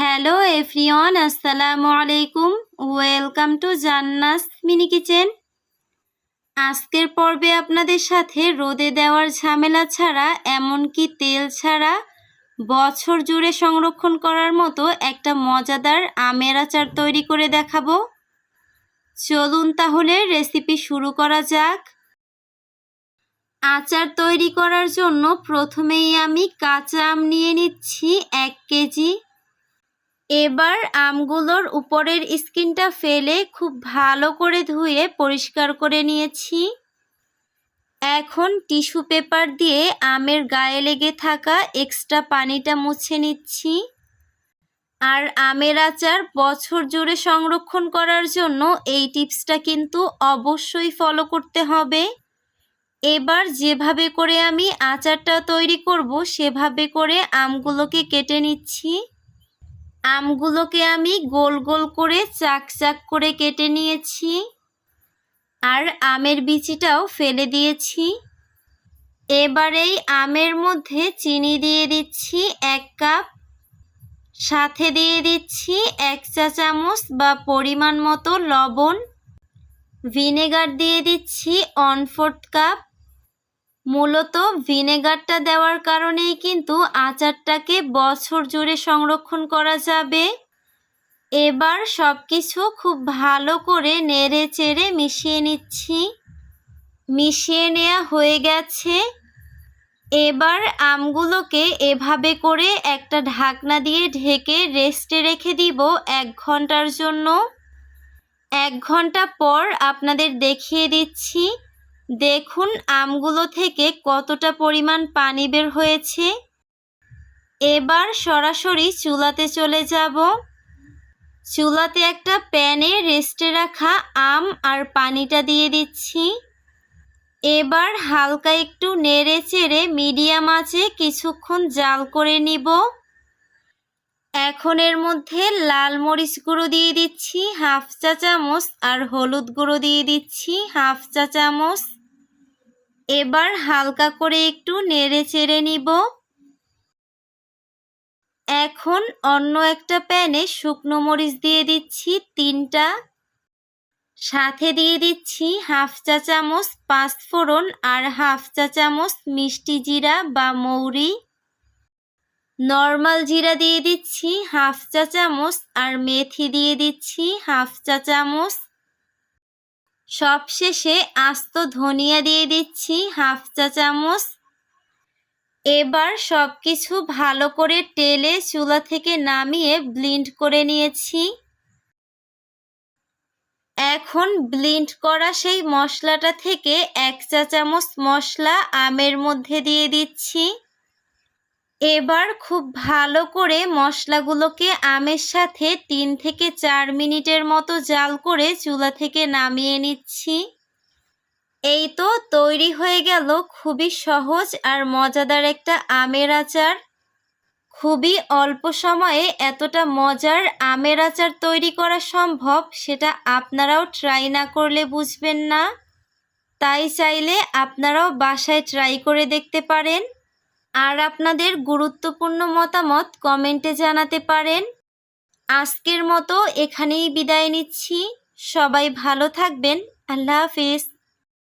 Hello everyone আসসালামু আলাইকুম welcome to জান্নাস মিনি কিচেন আজকের পর্বে আপনাদের সাথে রোদে দেওয়ার ঝামেলা ছাড়া এমনকি তেল ছাড়া, বছর জুড়ে সংরক্ষণ করার মতো একটা মজাদার আমের আচার তৈরি করে দেখাবো। চলুন তাহলে রেসিপি শুরু করা যাক। আচার তৈরি করার জন্য প্রথমেই আমি কাঁচা আম নিয়ে নিচ্ছি এক কেজি। এবার আমগুলোর উপরের স্কিনটা ফেলে খুব ভালো করে ধুয়ে পরিষ্কার করে নিয়েছি। এখন টিস্যু পেপার দিয়ে আমের গায়ে লেগে থাকা এক্সট্রা পানিটা মুছে নিচ্ছি। আর আমের আচার বছর জুড়ে সংরক্ষণ করার জন্য এই টিপসটা কিন্তু অবশ্যই ফলো করতে হবে। এবার যেভাবে করে আমি আচারটা তৈরি করব, সেভাবে করে আমগুলোকে কেটে নিচ্ছি। আমগুলোকে আমি গোল গোল করে চাক চাক করে কেটে নিয়েছি। আর আমের বিচিটাও ফেলে দিয়েছি। এবার এই আমের মধ্যে চিনি দিয়ে দিচ্ছি এক কাপ। সাথে দিয়ে দিচ্ছি এক চা চামচ বা পরিমাণ মতো লবণ। ভিনেগার দিয়ে দিচ্ছি ওয়ান ফোর্থ কাপ। মূলত ভিনেগারটা দেওয়ার কারণেই কিন্তু আচারটাকে বছর জুড়ে সংরক্ষণ করা যাবে। এবার সব কিছু খুব ভালো করে নেড়ে চেড়ে মিশিয়ে নিচ্ছি। মিশিয়ে নেওয়া হয়ে গেছে। এবার আমগুলোকে এভাবে করে একটা ঢাকনা দিয়ে ঢেকে রেস্টে রেখে দিব এক ঘণ্টার জন্য। এক ঘণ্টা পর আপনাদের দেখিয়ে দিচ্ছি। দেখুন আমগুলো থেকে কতটা পরিমাণ পানি বের হয়েছে। এবার সরাসরি চুলাতে চলে যাব। চুলাতে একটা প্যানে রেস্টে রাখা আম আর পানিটা দিয়ে দিচ্ছি। এবার হালকা একটু নেড়ে চেড়ে মিডিয়াম আঁচে কিছুক্ষণ জাল করে নিব। এখন এর মধ্যে লাল মরিচ গুঁড়ো দিয়ে দিচ্ছি, হাফ চা চামচ, আর হলুদ গুঁড়ো দিয়ে দিচ্ছি, হাফ চা চামচ। এবার হালকা করে একটু নেড়ে চেড়ে নিব। এখন অন্য একটা প্যানে শুকনো মরিচ দিয়ে দিচ্ছি তিনটা। সাথে দিয়ে দিচ্ছি হাফ চা চামচ পাঁচফোড়ন আর হাফ চা চামচ মিষ্টি জিরা বা মৌরি। নর্মাল জিরা দিয়ে দিচ্ছি হাফ চা চামচ আর মেথি দিয়ে দিচ্ছি হাফ চা চামচ। সবশেষে আস্ত ধনিয়া দিয়ে দিচ্ছি, হাফ চা চামচ। এবার সব কিছু ভালো করে টেলে চুলা থেকে নামিয়ে ব্লিন্ড করে নিয়েছি। এখন ব্লিন্ড করা সেই মশলাটা থেকে এক চা চামচ মশলা আমের মধ্যে দিয়ে দিচ্ছি। এবার খুব ভালো করে মশলাগুলোকে আমের সাথে তিন থেকে চার মিনিটের মতো জাল করে চুলা থেকে নামিয়ে নিচ্ছি। এই তো তৈরি হয়ে গেল খুবই সহজ আর মজাদার একটা আমের আচার। খুবই অল্প সময়ে এতটা মজার আমের আচার তৈরি করা সম্ভব সেটা আপনারাও ট্রাই না করলে বুঝবেন না। তাই চাইলে আপনারাও বাসায় ট্রাই করে দেখতে পারেন। আর আপনাদের গুরুত্বপূর্ণ মতামত কমেন্টে জানাতে পারেন। আজকের মতো এখানেই বিদায় নিচ্ছি। সবাই ভালো থাকবেন। আল্লাহ হাফিজ।